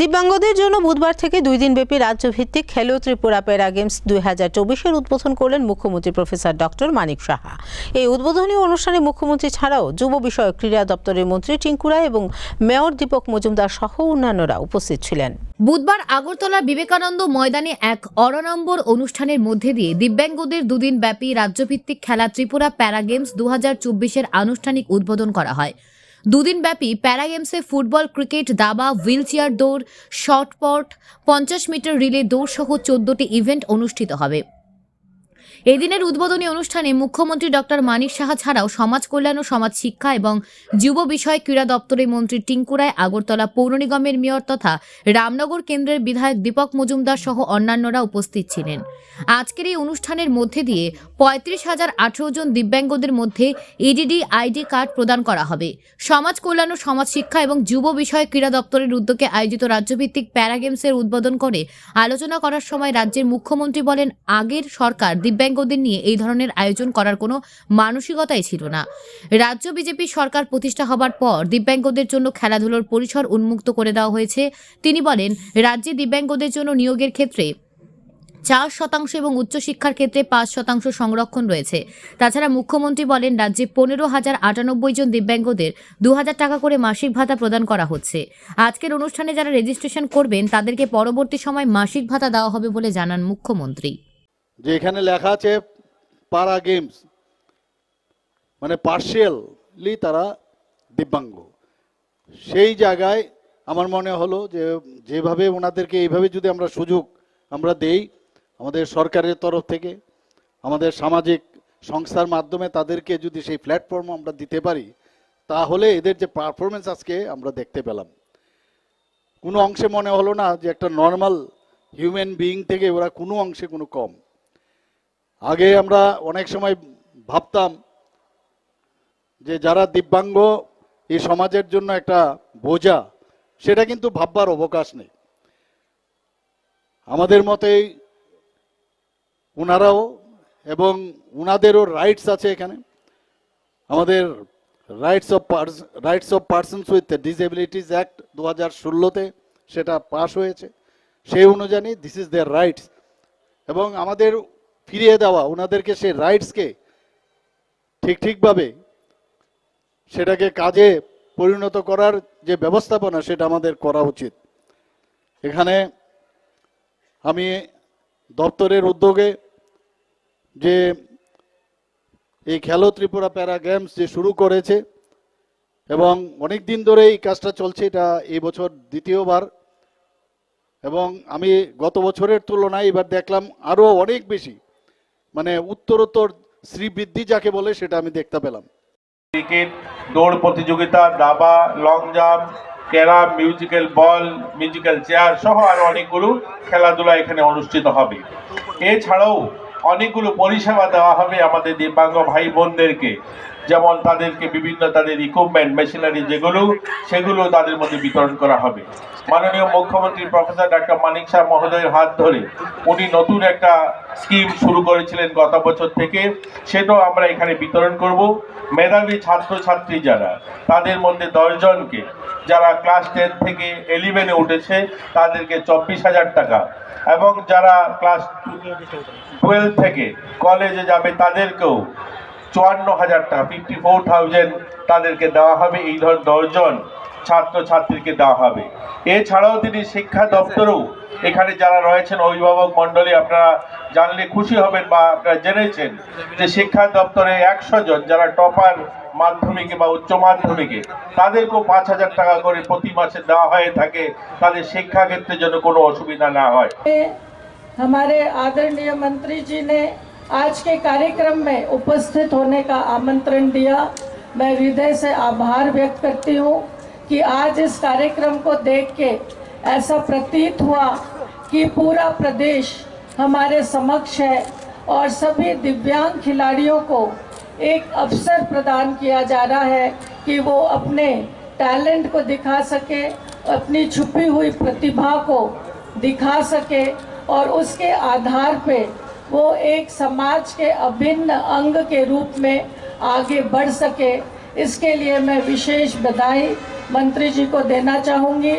দিব্যাঙ্গদের জন্য বুধবার থেকে দুই দিনব্যাপী রাজ্যভিত্তিক খেলো ত্রিপুরা প্যারা গেমস দুই হাজার চব্বিশের উদ্বোধন করলেন মুখ্যমন্ত্রী প্রফেসর ডক্টর মানিক সাহা। এই উদ্বোধনী অনুষ্ঠানে মুখ্যমন্ত্রী ছাড়াও যুব বিষয়ক ক্রীড়া দপ্তরের মন্ত্রী টিঙ্কুরা এবং মেয়র দীপক মজুমদার সহ অন্যান্যরা উপস্থিত ছিলেন। বুধবার আগরতলা বিবেকানন্দ ময়দানে এক অরনম্বর অনুষ্ঠানের মধ্যে দিয়ে দিব্যাঙ্গদের দুদিন ব্যাপী রাজ্যভিত্তিক খেলা ত্রিপুরা প্যারা গেমস দু হাজার আনুষ্ঠানিক উদ্বোধন করা হয়। দুদিন ব্যাপী প্যারা গেমসে ফুটবল, ক্রিকেট, দাবা হুইল চেয়ার দৌড় শর্টপট পঞ্চাশ মিটার রিলে দৌড় সহ চোদ্দটি ইভেন্ট অনুষ্ঠিত হবে। এদিনের উদ্বোধনী অনুষ্ঠানে মুখ্যমন্ত্রী ডক্টর মানিক সাহা ছাড়াও সমাজ কল্যাণ ও সমাজ শিক্ষা এবং যুব বিষয় ক্রীড়া দপ্তরের মন্ত্রী টিঙ্কুরায় আগরতলা পৌর নিগমের মেয়র তথা রামনগর কেন্দ্রের বিধায়ক দীপক মজুমদার সহ অন্যান্যরা উপস্থিত ছিলেন। আজকের এই অনুষ্ঠানের মধ্যে দিয়ে পঁয়ত্রিশ হাজার আঠেরো জন দিব্যাঙ্গদের মধ্যে এডিডি আইডি কার্ড প্রদান করা হবে। সমাজ কল্যাণ ও সমাজ শিক্ষা এবং যুব বিষয় ক্রীড়া দপ্তরের উদ্যোগে আয়োজিত রাজ্যভিত্তিক প্যারা গেমসের উদ্বোধন করে আলোচনা করার সময় রাজ্যের মুখ্যমন্ত্রী বলেন, আগের সরকার দিব্যাঙ্গদের নিয়ে এই ধরনের আয়োজন করার কোনো মানসিকতাই ছিল না। রাজ্য বিজেপি সরকার প্রতিষ্ঠা হবার পর দিব্যাঙ্গদের জন্য খেলাধুলোর পরিসর উন্মুক্ত করে দেওয়া হয়েছে। তিনি বলেন, রাজ্যে দিব্যাঙ্গদের জন্য নিয়োগের ক্ষেত্রে চার শতাংশ এবং উচ্চশিক্ষার ক্ষেত্রে পাঁচ শতাংশ সংরক্ষণ রয়েছে। তাছাড়া মুখ্যমন্ত্রী বলেন, রাজ্যে পনেরো হাজার আটানব্বই জন দিব্যাঙ্গদের দু হাজার টাকা করে মাসিক ভাতা প্রদান করা হচ্ছে। আজকের অনুষ্ঠানে যারা রেজিস্ট্রেশন করবেন, তাদেরকে পরবর্তী সময় মাসিক ভাতা দেওয়া হবে বলে জানান মুখ্যমন্ত্রী। যে এখানে লেখা আছে পারা গেমস মানে পার্শিয়ালি তারা দিব্যাঙ্গ। সেই জায়গায় আমার মনে হলো যে যেভাবে ওনাদেরকে এইভাবে যদি আমরা সুযোগ আমরা দেই আমাদের সরকারের তরফ থেকে, আমাদের সামাজিক সংস্থার মাধ্যমে তাদেরকে যদি সেই প্ল্যাটফর্ম আমরা দিতে পারি, তাহলে এদের যে পারফরমেন্স আজকে আমরা দেখতে পেলাম। কোনো অংশে মনে হলো না যে একটা নর্মাল হিউম্যান বিইং থেকে ওরা কোনো অংশে কোনো কম। আগে আমরা অনেক সময় ভাবতাম যে যারা দিব্যাঙ্গ এই সমাজের জন্য একটা বোঝা, সেটা কিন্তু ভাববার অবকাশ নেই। আমাদের মতেই ওনারাও এবং ওনাদেরও রাইটস আছে এখানে। আমাদের rights of rights of persons with disabilities act দু হাজার ষোলোতে সেটা পাশ হয়েছে। সেই অনুযায়ী দিস ইজ দেয়ার রাইটস এবং আমাদের ফিরিয়ে দেওয়া, ওনাদেরকে সেই রাইটসকে ঠিক ঠিকভাবে সেটাকে কাজে পরিণত করার যে ব্যবস্থাপনা, সেটা আমাদের করা উচিত। এখানে আমি দপ্তরের উদ্যোগে যে এই খেলো ত্রিপুরা প্যারা গেমস যে শুরু করেছে এবং অনেক দিন ধরে এই কাজটা চলছে, এটা এই বছর দ্বিতীয়বার এবং আমি গত বছরের তুলনায় এবার দেখলাম আরও অনেক বেশি। মানে উত্তরোত্তর শ্রীবৃদ্ধি যাকে বলে সেটা আমি দেখতে পেলাম। ক্রিকেট, দৌড় প্রতিযোগিতা, দাবা, long jump, carrom, musical ball, musical chair সহ আরও অনেকগুলো খেলাধুলা এখানে অনুষ্ঠিত হবে। এছাড়াও অনেকগুলো পরিষেবা দেওয়া হবে আমাদের দিব্যাঙ্গ ভাই বোনদেরকে যেমন তাদেরকে বিভিন্ন তাদের ইকুইপমেন্ট মেশিনারি যেগুলো, সেগুলো তাদের মধ্যে বিতরণ করা হবে। মাননীয় মুখ্যমন্ত্রী প্রফেসর ডাক্তার মানিক শাহ মহোদয়ের হাত ধরে উনি নতুন একটা স্কিম শুরু করেছিলেন গত বছর থেকে। সেটাও আমরা এখানে বিতরণ করব। মেধাবী ছাত্রছাত্রী যারা, তাদের মধ্যে দশজনকে, যারা ক্লাস টেন থেকে এলিভেনে উঠেছে, তাদেরকে চব্বিশ হাজার টাকা। এবং যারা ক্লাস টুয়েলভ থেকে কলেজে যাবে, তাদেরকেও চুয়ান্ন হাজার টাকা ফিফটি ফোর থাউজেন্ড তাদেরকে দেওয়া হবে এই ধর দশজন ছাত্র ছাত্রীকে দেওয়া হবে এছাড়াও তিনি শিক্ষা দপ্তরেও এখানে যারা রয়েছেন অভিভাবক মণ্ডলী আপনারা জানলে খুশি হবেন বা আপনারা জেনেছেন যে শিক্ষা দপ্তরে একশো জন যারা টপার মাধ্যমিকে বা উচ্চ মাধ্যমিকে তাদেরকেও পাঁচ হাজার টাকা করে প্রতি মাসে দেওয়া হয়ে থাকে তাদের শিক্ষা ক্ষেত্রে যেন কোনো অসুবিধা না হয় हमारे आदरणीय मंत्री जी ने आज के कार्यक्रम में उपस्थित होने का आमंत्रण दिया। मैं हृदय से आभार व्यक्त करती हूँ कि आज इस कार्यक्रम को देख के ऐसा प्रतीत हुआ कि पूरा प्रदेश हमारे समक्ष है और सभी दिव्यांग खिलाड़ियों को एक अवसर प्रदान किया जा रहा है कि वो अपने टैलेंट को दिखा सके, अपनी छुपी हुई प्रतिभा को दिखा सके और उसके आधार पे वो एक समाज के अभिन्न अंग के रूप में आगे बढ़ सके। इसके लिए मैं विशेष बधाई मंत्री जी को देना चाहूँगी।